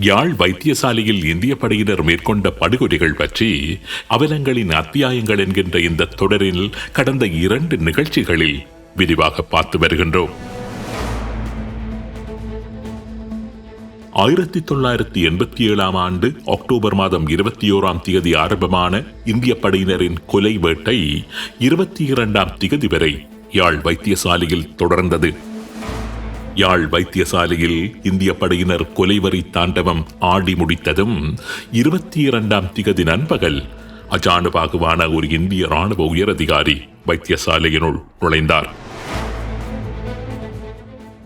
யாழ் வைத்தியசாலையில் இந்திய படையினர் மேற்கொண்ட படுகொலைகள் பற்றி அவலங்களின் அத்தியாயங்கள் என்கின்ற இந்த தொடரில் கடந்த இரண்டு நிகழ்ச்சிகளில் விரிவாக பார்த்து வருகின்றோம். ஆயிரத்தி தொள்ளாயிரத்தி எண்பத்தி ஏழாம் ஆண்டு அக்டோபர் மாதம் இருபத்தி ஓராம் திகதி ஆரம்பமான இந்திய படையினரின் கொலை வேட்டை இருபத்தி இரண்டாம் திகதி வரை யாழ் வைத்தியசாலையில் தொடர்ந்தது. யாழ் வைத்தியசாலையில் இந்திய படையினர் கொலைவரி தாண்டவம் ஆடி முடித்ததும் இருபத்தி இரண்டாம் திகதி நண்பகல் அஜானுபாகுவான ஒரு இந்திய ராணுவ உயரதிகாரி வைத்தியசாலையினுள் நுழைந்தார்.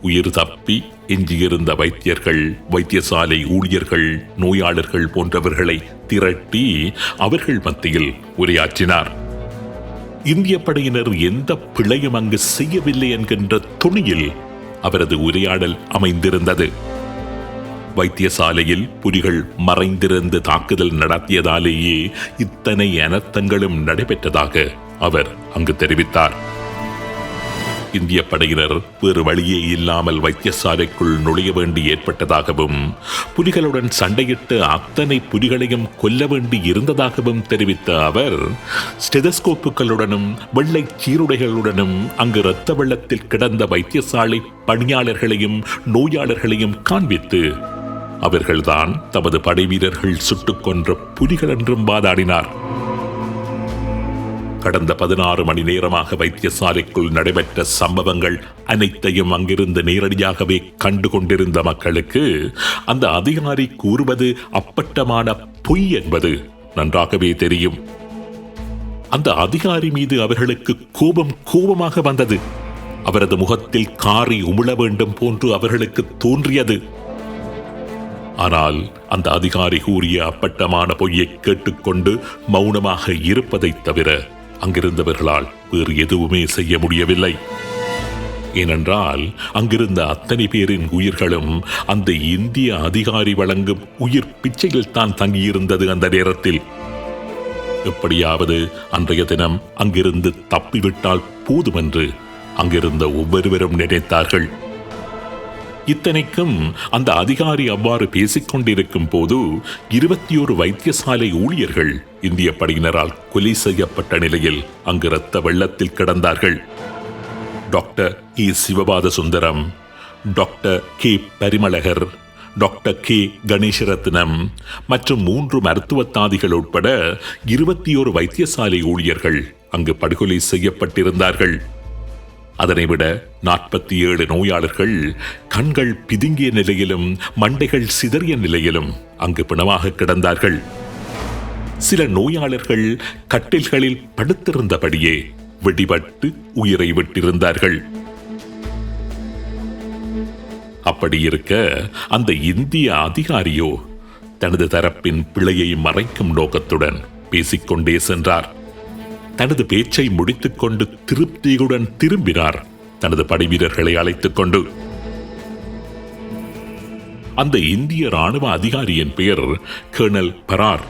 உயிர் தப்பி எஞ்சியிருந்த வைத்தியர்கள் வைத்தியசாலை ஊழியர்கள் நோயாளர்கள் போன்றவர்களை திரட்டி அவர்கள் மத்தியில் உரையாற்றினார். இந்திய படையினர் எந்த பிழையும் அங்கு செய்யவில்லை என்கின்ற துணியில் அவரது உரையாடல் அமைந்திருந்தது. வைத்தியசாலையில் புலிகள் மறைந்திருந்து தாக்குதல் நடத்தியதாலேயே இத்தனை அனர்த்தங்களும் நடைபெற்றதாக அவர் அங்கு தெரிவித்தார். இந்திய படையினர் வேறு வழியே இல்லாமல் வைத்தியசாலைக்குள் நுழைய வேண்டி ஏற்பட்டதாகவும் புலிகளுடன் சண்டையிட்டு அத்தனை புலிகளையும் கொல்ல வேண்டி இருந்ததாகவும் தெரிவித்த அவர் ஸ்டெதஸ்கோப்புகளுடனும் வெள்ளை சீருடைகளுடனும் அங்கு இரத்த வெள்ளத்தில் கிடந்த வைத்தியசாலை பணியாளர்களையும் நோயாளர்களையும் காண்பித்து அவர்கள்தான் தமது படைவீரர்கள் சுட்டுக் கொன்ற புலிகள் என்றும் வாதாடினார். கடந்த பதினாறு மணி நேரமாக வைத்தியசாலைக்குள் நடைபெற்ற சம்பவங்கள் அனைத்தையும் அங்கிருந்து நேரடியாகவே கண்டு கொண்டிருந்த மக்களுக்கு அந்த அதிகாரி கூறுவது அப்பட்டமான பொய் என்பது நன்றாகவே தெரியும். அந்த அதிகாரி மீது அவர்களுக்கு கோபம் கோபமாக வந்தது. அவரது முகத்தில் காரி உமிழ வேண்டும் போன்று அவர்களுக்கு தோன்றியது. ஆனால் அந்த அதிகாரி கூறிய அப்பட்டமான பொய்யை கேட்டுக்கொண்டு மௌனமாக இருப்பதைத் தவிர அங்கிருந்தவர்களால் வேறு எதுவுமே செய்ய முடியவில்லை. ஏனென்றால் அங்கிருந்த அத்தனை பேரின் உயிர்களும் அந்த இந்திய அதிகாரி வழங்கும் உயிர் பிச்சையில் தான் தங்கியிருந்தது அந்த நேரத்தில். எப்படியாவது அன்றைய தினம் அங்கிருந்து தப்பிவிட்டால் போதுமென்று அங்கிருந்த ஒவ்வொருவரும் நினைத்தார்கள். இத்தனைக்கும் அந்த அதிகாரி அவ்வாறு பேசிக் கொண்டிருக்கும் போது இருபத்தி ஒரு வைத்தியசாலை ஊழியர்கள் இந்திய படையினரால் கொலை செய்யப்பட்ட நிலையில் அங்கு இரத்த வெள்ளத்தில் கிடந்தார்கள். Doctor E Sivapatha Sundaram doctor K Parimalakar doctor K Ganesaratnam மற்றும் மூன்று மருத்துவத்தாதிகள் உட்பட இருபத்தி ஒரு வைத்தியசாலை ஊழியர்கள் அங்கு படுகொலை செய்யப்பட்டிருந்தார்கள். அதனை விட நாற்பத்தி ஏழு நோயாளர்கள் கண்கள் பிதுங்கிய நிலையிலும் மண்டைகள் சிதறிய நிலையிலும் அங்கு பிணமாக கிடந்தார்கள். சில நோயாளர்கள் கட்டில்களில் படுத்திருந்தபடியே வெடிபட்டு உயிரை விட்டிருந்தார்கள். அப்படி இருக்க அந்த இந்திய அதிகாரியோ தனது தரப்பின் பிழையை மறைக்கும் நோக்கத்துடன் பேசிக்கொண்டே சென்றார். தனது பேச்சை முடித்துக்கொண்டு திருப்தியுடன் திரும்பினார். தனது படைவீரர்களை அழைத்துக் கொண்டு. அந்த இந்திய ராணுவ அதிகாரியின் பெயர் கேர்னல் பரார்.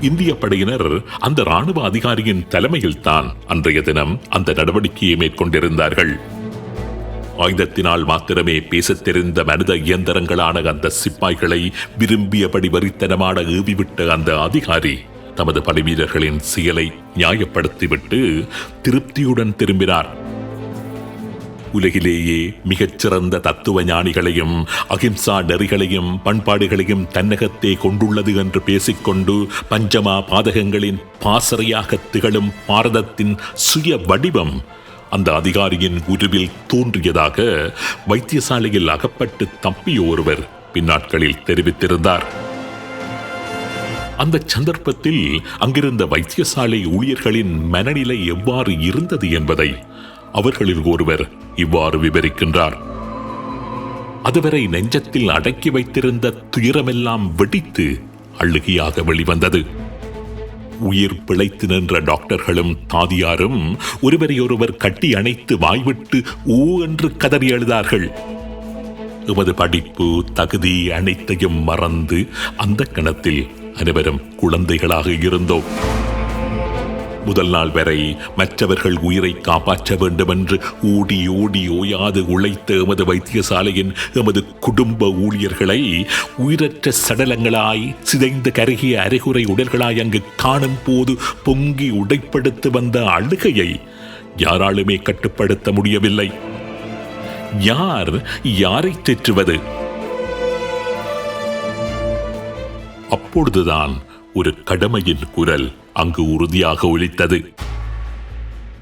இந்திய படையினர் அந்த ராணுவ அதிகாரியின் தலைமையில் தான் அன்றைய தினம் அந்த நடவடிக்கையை மேற்கொண்டிருந்தார்கள். ஆயுதத்தினால் மாத்திரமே பேசத் தெரிந்த மனித இயந்திரங்களான அந்த சிப்பாய்களை விரும்பியபடி வரித்தனமான ஏவிவிட்ட அந்த அதிகாரி தமது படைவீரர்களின் செயலை நியாயப்படுத்திவிட்டு திருப்தியுடன் திரும்பினார். உலகிலேயே மிகச்சிறந்த தத்துவ ஞானிகளையும் அகிம்சா நெறிகளையும் பண்பாடுகளையும் தன்னகத்தே கொண்டுள்ளது என்று பேசிக்கொண்டு பஞ்சமா பாதகங்களின் பாசறையாக திகழும் பாரதத்தின் சுய வடிவம் அந்த அதிகாரியின் உருவில் தோன்றியதாக வைத்தியசாலையில் அகப்பட்டு தப்பிய ஒருவர் பின்னாட்களில் தெரிவித்திருந்தார். அந்த சந்தர்ப்பத்தில் அங்கிருந்த வைத்தியசாலை ஊழியர்களின் மனநிலை எவ்வாறு இருந்தது என்பதை அவர்களில் ஒருவர் இவ்வாறு விவரிக்கின்றார். அதுவரை நெஞ்சத்தில் அடக்கி வைத்திருந்த துயரமெல்லாம் வெடித்து அழுகியாக வெளிவந்தது. உயிர் பிழைத்து நின்ற டாக்டர்களும் தாதியாரும் ஒருவரையொருவர் கட்டி அணைத்து வாய்விட்டு ஊ என்று கதறி எழுதார்கள் எமது படிப்பு தகுதி அனைத்தையும் மறந்து அந்த கணத்தில் அனைவரும் குழந்தைகளாக இருந்தோம். முதல் நாள் வரை மற்றவர்கள் உயிரை காப்பாற்ற வேண்டும் என்று ஓடி ஓடி ஓயாது உழைத்த எமது வைத்தியசாலையின் எமது குடும்ப ஊழியர்களை உயிரற்ற சடலங்களாய் சிதைந்து கருகிய அரைகுறை உடல்களாய் அங்கு காணும் போது பொங்கி உடைப்படுத்து வந்த அழுகையை யாராலுமே கட்டுப்படுத்த முடியவில்லை. யார் யாரை தெற்றுவது அப்பொழுதுதான் ஒரு கடமையின் குரல் அங்கு உறுதியாக ஒலித்தது.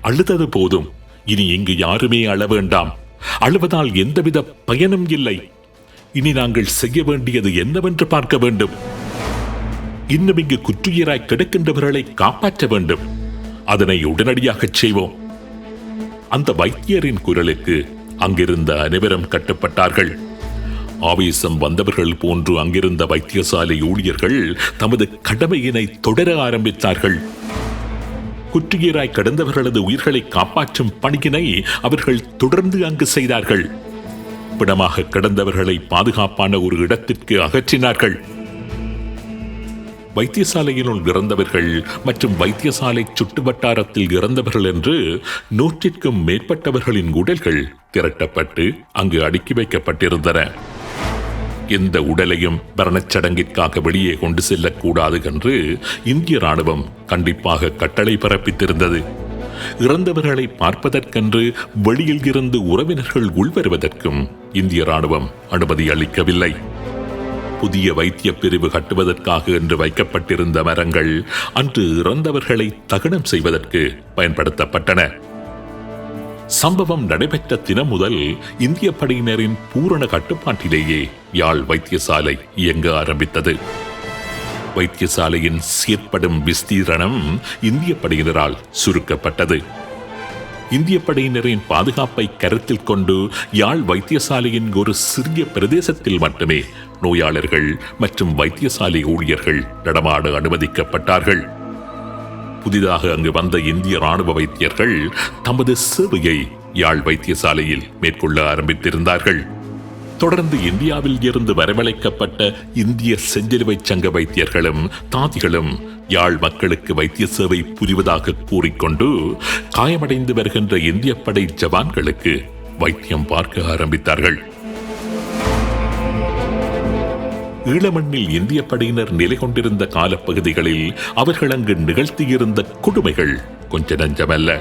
அழுதது போதும். இனி இங்கு யாருமே அழ வேண்டாம். அழுவதால் எந்தவித பயனும் இல்லை. இனி நாங்கள் செய்ய வேண்டியது என்னவென்று பார்க்க வேண்டும். இன்னும் இங்கு குற்றுயிராய் கிடக்கின்றவர்களை காப்பாற்ற வேண்டும். அதனை உடனடியாகச் செய்வோம். அந்த வைத்தியரின் குரலுக்கு அங்கிருந்த அனைவரும் கட்டுப்பட்டார்கள். ஆவேசம் வந்தவர்கள் போன்று அங்கிருந்த வைத்தியசாலை ஊழியர்கள் தமது கடமையினை தொடர ஆரம்பித்தார்கள். குற்றுயிராய் கடந்தவர்களது உயிர்களை காப்பாற்றும் பணியினை அவர்கள் தொடர்ந்து அங்கு செய்தார்கள். பிணமாக கடந்தவர்களை பாதுகாப்பான ஒரு இடத்திற்கு அகற்றினார்கள். வைத்தியசாலையினுள் இறந்தவர்கள் மற்றும் வைத்தியசாலை சுற்றுவட்டாரத்தில் இறந்தவர்கள் என்று நூற்றிற்கும் மேற்பட்டவர்களின் உடல்கள் திரட்டப்பட்டு அங்கு அடுக்கி வைக்கப்பட்டிருந்தன. எந்த உடலையும் மரணச்சடங்கிற்காக வெளியே கொண்டு செல்லக்கூடாது என்று இந்திய ராணுவம் கண்டிப்பாக கட்டளை பிறப்பித்திருந்தது. இறந்தவர்களை பார்ப்பதற்கென்று வெளியில் இருந்து உறவினர்கள் உள்வருவதற்கும் இந்திய ராணுவம் அனுமதி அளிக்கவில்லை. புதிய வைத்திய பிரிவு கட்டுவதற்காக என்று வைக்கப்பட்டிருந்த மரங்கள் அன்று இறந்தவர்களை தகனம் செய்வதற்கு பயன்படுத்தப்பட்டன. சம்பவம் நடைபெற்ற தினம் முதல் இந்திய படையினரின் பூரண கட்டுப்பாட்டிலேயே யாழ் வைத்தியசாலை இயங்க ஆரம்பித்தது. வைத்தியசாலையின் சீர்படும் விஸ்தீரணம் இந்திய படையினரால் சுருக்கப்பட்டது. இந்திய படையினரின் பாதுகாப்பை கருத்தில் கொண்டு யாழ் வைத்தியசாலையின் ஒரு சிறிய பிரதேசத்தில் மட்டுமே நோயாளர்கள் மற்றும் வைத்தியசாலை ஊழியர்கள் நடமாட அனுமதிக்கப்பட்டார்கள். புதிதாக அங்கு வந்த இந்திய ராணுவ வைத்தியர்கள் தமது சேவையை யாழ் வைத்தியசாலையில் மேற்கொள்ள ஆரம்பித்திருந்தார்கள். தொடர்ந்து இந்தியாவில் இருந்து வரவழைக்கப்பட்ட இந்திய செஞ்சிலுவை சங்க வைத்தியர்களும் தாதிகளும் யாழ் மக்களுக்கு வைத்திய சேவை புரிவதாக கூறிக்கொண்டு காயமடைந்து வருகின்ற இந்திய படை ஜவான்களுக்கு வைத்தியம் பார்க்க ஆரம்பித்தார்கள். ஈழமண்ணில் இந்திய படையினர் நிலை கொண்டிருந்த காலப்பகுதிகளில் அவர்கள் அங்கு நிகழ்த்தியிருந்த கொடுமைகள் கொஞ்ச நஞ்சமல்ல.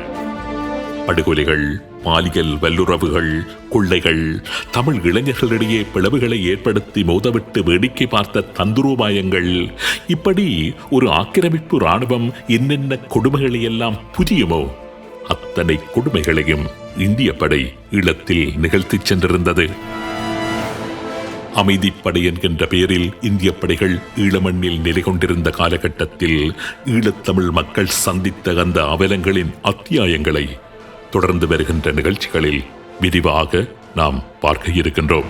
படுகொலைகள் பாலியல் வல்லுறவுகள் கொள்ளைகள் தமிழ் இளைஞர்களிடையே பிளவுகளை ஏற்படுத்தி மோதவிட்டு வேடிக்கை பார்த்த தந்துரோபாயங்கள் இப்படி ஒரு ஆக்கிரமிப்பு ராணுவம் என்னென்ன கொடுமைகளை எல்லாம் புரியுமோ அத்தனை கொடுமைகளையும் இந்திய படை ஈழத்தில் நிகழ்த்திச் சென்றிருந்தது. அமைதிப்படை என்கின்ற பெயரில் இந்திய படைகள் ஈழமண்ணில் நிலை கொண்டிருந்த காலகட்டத்தில் ஈழத்தமிழ் மக்கள் சந்தித்த அந்த அவலங்களின் அத்தியாயங்களை தொடர்ந்து வருகின்ற நிகழ்ச்சிகளில் விரிவாக நாம் பார்க்க இருக்கின்றோம்.